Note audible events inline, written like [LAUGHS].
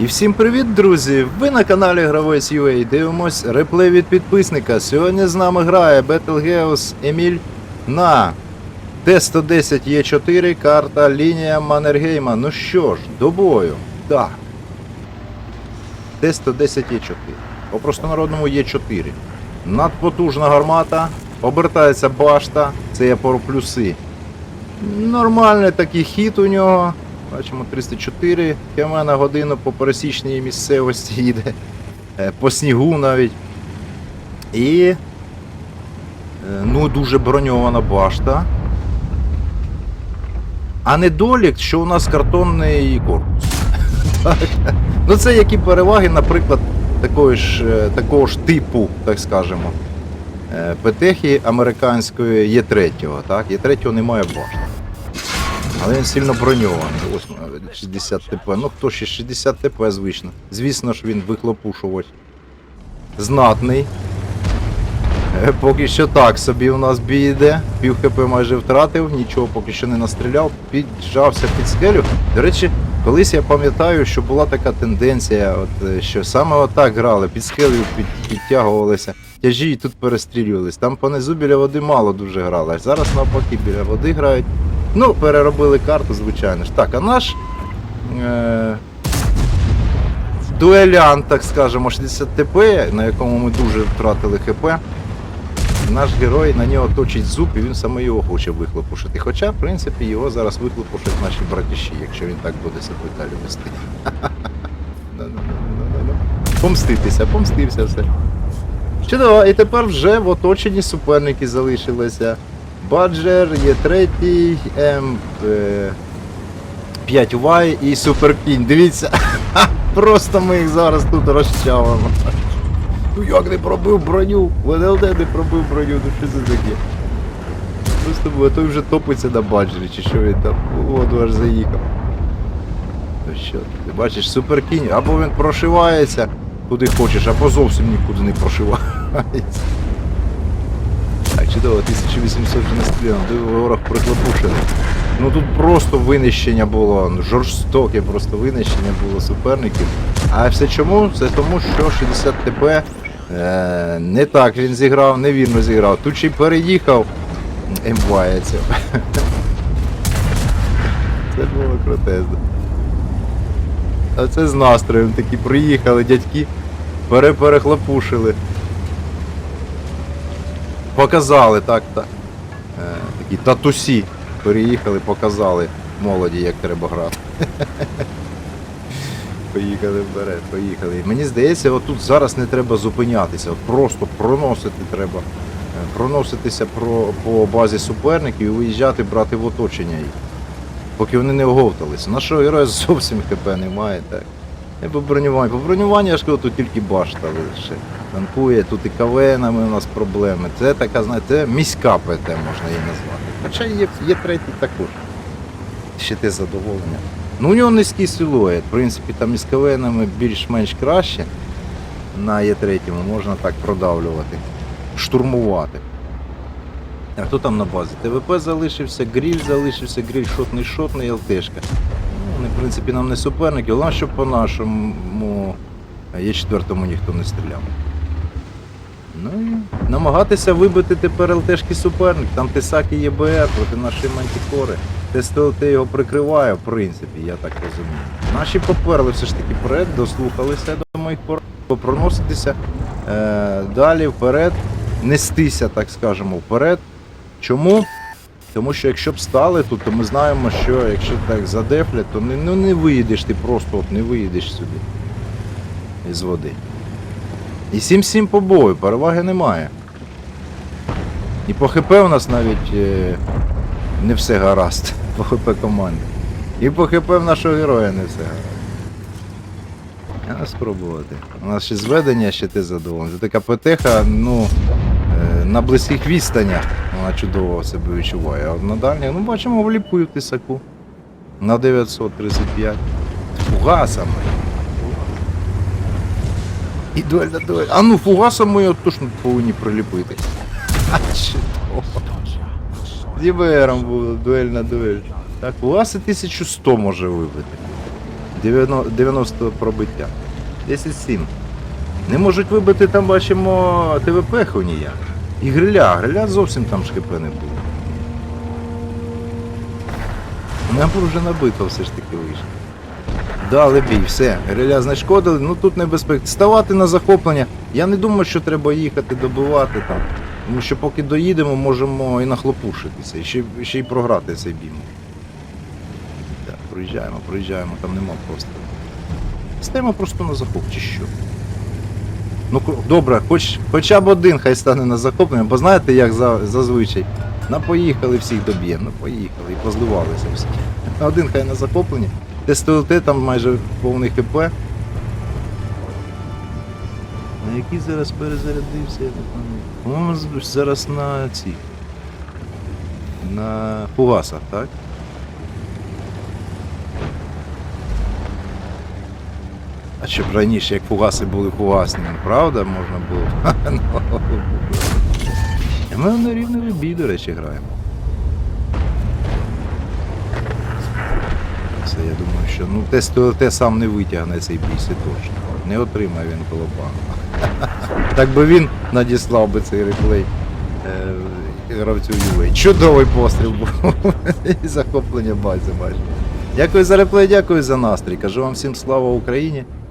І всім привіт, друзі! Ви на каналі Гравець UA. Дивимось реплей від підписника. Сьогодні з нами грає Betelgeuse Еміль на Т-110Е4, карта лінія Маннергейма. Ну що ж, до бою. Так. Т-110Е4. По простонародному Е4. Надпотужна гармата, обертається башта, це є про плюси. Нормальний такий хід у нього. Бачимо 304 км на годину по пересічній місцевості [LAUGHS] їде. Е, По снігу навіть. І е, ну, дуже броньована башта. А недолік, що у нас картонний корпус. [LAUGHS] Ну це які переваги, наприклад, такої ж, е, такого ж типу, так скажемо, ПТХи американської Є3. Так? Є3 немає башти. Але він сильно броньований. Ось 60 ТП. Ну хто ще 60 ТП звично. Звісно ж він вихлопушувач. Знатний. Е, Поки що так собі у нас бій йде. Пів хп майже втратив, нічого поки що не настріляв, піджався під скелю. До речі, колись я пам'ятаю, що була така тенденція, от, е, що саме отак грали, під скелею під, підтягувалися, тяжі і тут перестрілювались. Там понизу біля води мало дуже грали, зараз навпаки біля води грають. Ну, переробили карту, звичайно ж. Так, а наш е- дуелянт, так скажемо, 60 ТП, на якому ми дуже втратили ХП. Наш герой на нього точить зуб і він саме його хоче вихлопушити. Хоча, в принципі, його зараз вихлопушать наші братіші, якщо він так буде себе далі вести. [LAUGHS] Помститися, помстився все. Чудово, і тепер вже в оточенні суперники залишилися. Баджер, є третій, М. е, 5Y і Суперкінь. Дивіться, [LAUGHS] просто ми їх зараз тут розчавимо. Ну як не пробив броню? ВНЛД не пробив броню, ну що це таке? Просто бо той вже топиться на баджері, чи що він там. Воду аж заїхав. Ну що, ти бачиш, суперкінь, або він прошивається куди хочеш, або зовсім нікуди не прошивається. Чудово, 1800 вже не ворог приклопушений. Ну тут просто винищення було, жорстоке просто винищення було суперників. А все чому? Це тому, що 60 ТП е, не так він зіграв, невірно зіграв. Тут ще й переїхав емвається. [LAUGHS] Це було крутезно. А це з настроєм такі приїхали, дядьки, переперехлопушили. Показали, так, так. Е, такі татусі переїхали, показали молоді, як треба грати. [LAUGHS] Поїхали вперед, поїхали. Мені здається, отут зараз не треба зупинятися, просто проносити треба. Е, Проноситися про, по базі суперників і виїжджати, брати в оточення їх. Поки вони не оговталися. Нашого героя зовсім [LAUGHS] ХП немає, так. І по бронюванню. По бронюванню, я ж кажу, тут тільки башта лише. Танкує, тут і КВНами у нас проблеми. Це така, знаєте, це міська ПТ можна її назвати. Хоча є, є третій також. Ще те задоволення. Ну у нього низький силует. В принципі, там із КВНами більш-менш краще. На Є3 можна так продавлювати, штурмувати. А хто там на базі? ТВП залишився, гріль залишився, гріль шотний шотний, ЛТшка. Вони, в принципі, нам не суперники, але щоб по нашому є четвертому ніхто не стріляв. Ну і намагатися вибити тепер ЛТшки суперник. Там Тесаки ЄБР проти нашої мантікори. ТСТЛТ його прикриває, в принципі, я так розумію. Наші поперли все ж таки вперед, дослухалися до моїх порад, проноситися е, далі вперед, нестися, так скажемо, вперед. Чому? Тому що якщо б стали тут, то ми знаємо, що якщо так задефлять, то не, ну, не виїдеш ти просто от не виїдеш сюди із води. І 7-7 по бою, переваги немає. І по ХП у нас навіть е, не все гаразд [LAUGHS] по ХП команди. І по ХП в нашого героя не все гаразд. Треба спробувати. У нас ще зведення, ще ти задоволений. Це така ПТХ, ну, е, на близьких відстанях вона чудово себе відчуває. А на дальніх, ну бачимо, вліпив тисаку. На 935. Фугасами. І дуель на дуель. А ну фугасом ми його точно повинні приліпити. А чудово. З ЄБРом буде дуель на дуель. Так, фугаси 1100 може вибити. 90, 90 пробиття. 10-7. Не можуть вибити там, бачимо, ТВП ніяк. І гриля, гриля зовсім там шкп не було. Напружена битва все ж таки вийшла. Дали бій, все, гриля знешкодили, ну тут небезпека. Ставати на захоплення. Я не думаю, що треба їхати добивати там. Тому що поки доїдемо, можемо і нахлопушитися, і ще, ще й програти цей бій. Так, проїжджаємо, проїжджаємо, там нема просто. Стаємо просто на захоп, чи що. Ну добре, хоч, хоча б один хай стане на захоплення, бо знаєте, як за, зазвичай. На поїхали всіх доб'ємо, ну поїхали і позливалися всі. Один хай на захопленні. ТСТЛТ там майже повний ХП. На який зараз перезарядився, я не пам'ятаю. Зараз на ці. На фугасах, так? Щоб раніше, як фугаси були фугасні, правда, можна було. [LAUGHS] Ну, Ми на рівневий бій, до речі, граємо. Це я думаю, що ну те СТЛТ сам не витягне цей бій, це точно. Не отримає він колобану. Так би він надіслав би цей реплей е, гравцю UA. Чудовий постріл був. [LAUGHS] І захоплення бази майже. Дякую за реплей, дякую за настрій. Кажу вам всім слава Україні